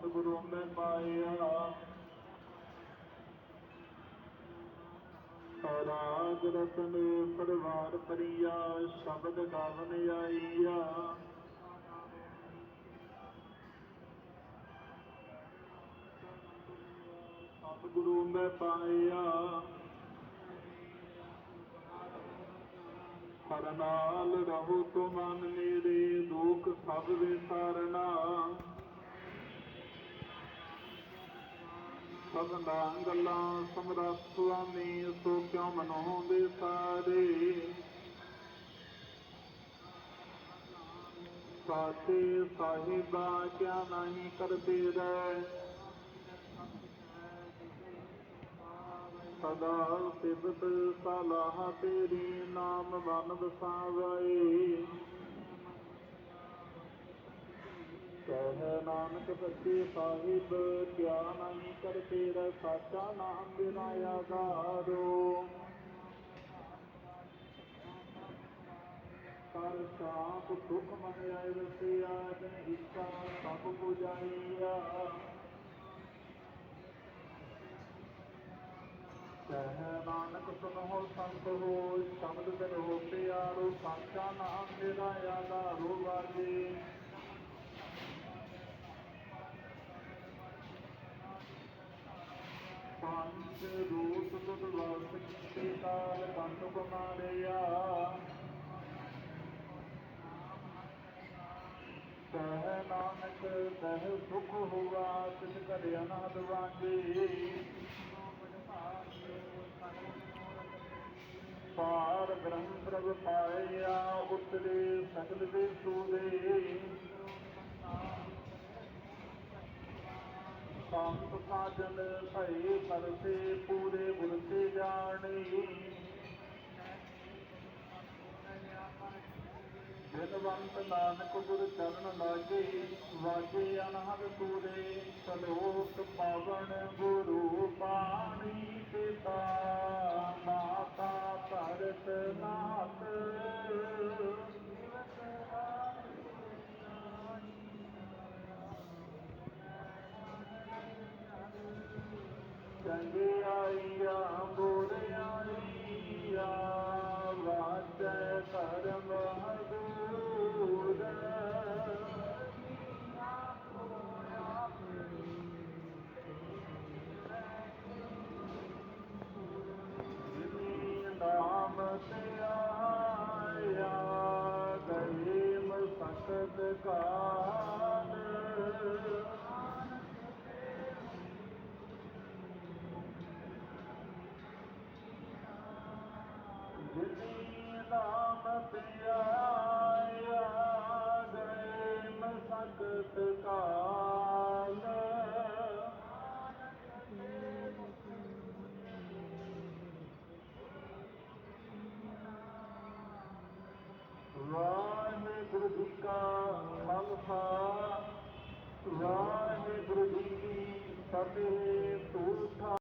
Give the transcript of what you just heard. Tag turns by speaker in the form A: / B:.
A: ਸਤਿਗੁਰੂ ਮੈਂ ਪਾਇਆ। ਰਾਗ ਰਤਨ ਪਰਵਾਰ ਪਰਿਆ ਸ਼ਬਦ ਗਾਵਨ ਆਈਆ। ਸਤਿਗੁਰੂ ਮੈਂ ਪਾਇਆ। ਹਰ ਨਾਲ ਰਹੋ ਤੋ ਮਨ ਮੇਰੇ ਲੋਕ ਸਭ ਵਿਸਾਰਨਾ ਸਭਨਾ ਗੱਲਾਂ ਸਮਰੱਥ ਸੁਆਮੀ ਸੋ ਕਿਉ ਮਨੋ ਸਾਰੇ? ਸਾਥੇ ਸਾਹਿਬਾ ਕਿਆ ਨਹੀਂ ਕਰਤੇ ਰਹਿ? ਸਦਾ ਸਿਬਤ ਸਲਾਹ ਤੇਰੀ ਨਾਮ ਵਨ ਵਸਾਵੇ ਕਹਿ ਨਾਨਕ ਸੱਚੇ ਸਾਹਿਬ ਕਿਆ ਨਹੀਂ ਕਰ ਤੇਰਾ ਸਾਚਾ ਨਾਮ ਬਿਨਾ ਆਧਾਰੋ। ਕਰ ਸਾਪ ਸੁਖ ਮਨ ਆਇ ਰਸਿਆ ਜਨ ਇੱਛਾ ਸਭ ਪੁਜਾਈਆ ਕਹਿ ਨਾਨਕ ਸੁਨੋ ਸੰਤ ਹੋ ਸ਼ਬਦ ਕਰੋ ਪਿਆਰੋ ਸਾਚਾ ਨਾਮ ਮੇਰਾ ਆਧਾਰੋ ਵਾਜੇ। ਪੰਜ ਰੂਪ ਤੁਧ ਕੀਤੇ ਕਾਲ ਕੰਤ ਕੁਮਾਰਿਆ। ਕਹਿ ਨਾਨਕ ਕਹਿ ਸੁਖ ਹੋਆ ਤਿਸ ਘਰ ਅਨਾਦ ਵਾਂਗੇ। ਪਾਰ ਬ੍ਰਹਮ ਪ੍ਰਭ ਪਾਇਆ, ਉਤਰੇ ਸਕਲ ਦੇ ਸੂਰੇ। ਸੰਤ ਸਾਜਨ ਭਏ ਪਰਸੇ ਪੂਰੇ ਬੁਰਤੇ ਜਾਣੀ। ਜਨਵੰਤ ਨਾਨਕ ਗੁਰ ਚਰਨ ਲਾਗੇ ਵਾਜੇ ਅਨਹਦ ਪੂਰੇ ਸਲੋਕ ਪਾਵਨ ਗੁਰੂ ਪਾਣੀ ਪਿਤਾ ਚੰਗੇ ਆਈਆ ਬੋਲ ਆਈਆ ਵਾਜੈ ਕਰਮ ਹਦੂਰ ਜਿਨੀ ਨਾਮ ਤੇ ਆਇਆ ਗਏ ਮਸਕਤ ਨਾਮ ਪਿਆਇਆ ਗਏ ਮਸਕਤ ਕਾਲ। ਵਾਹਿਗੁਰੂ ਜੀ ਕਾ ਖਾਲਸਾ, ਵਾਹਿਗੁਰੂ ਜੀ ਕੀ ਫਤਿਹ ਤੂਠਾ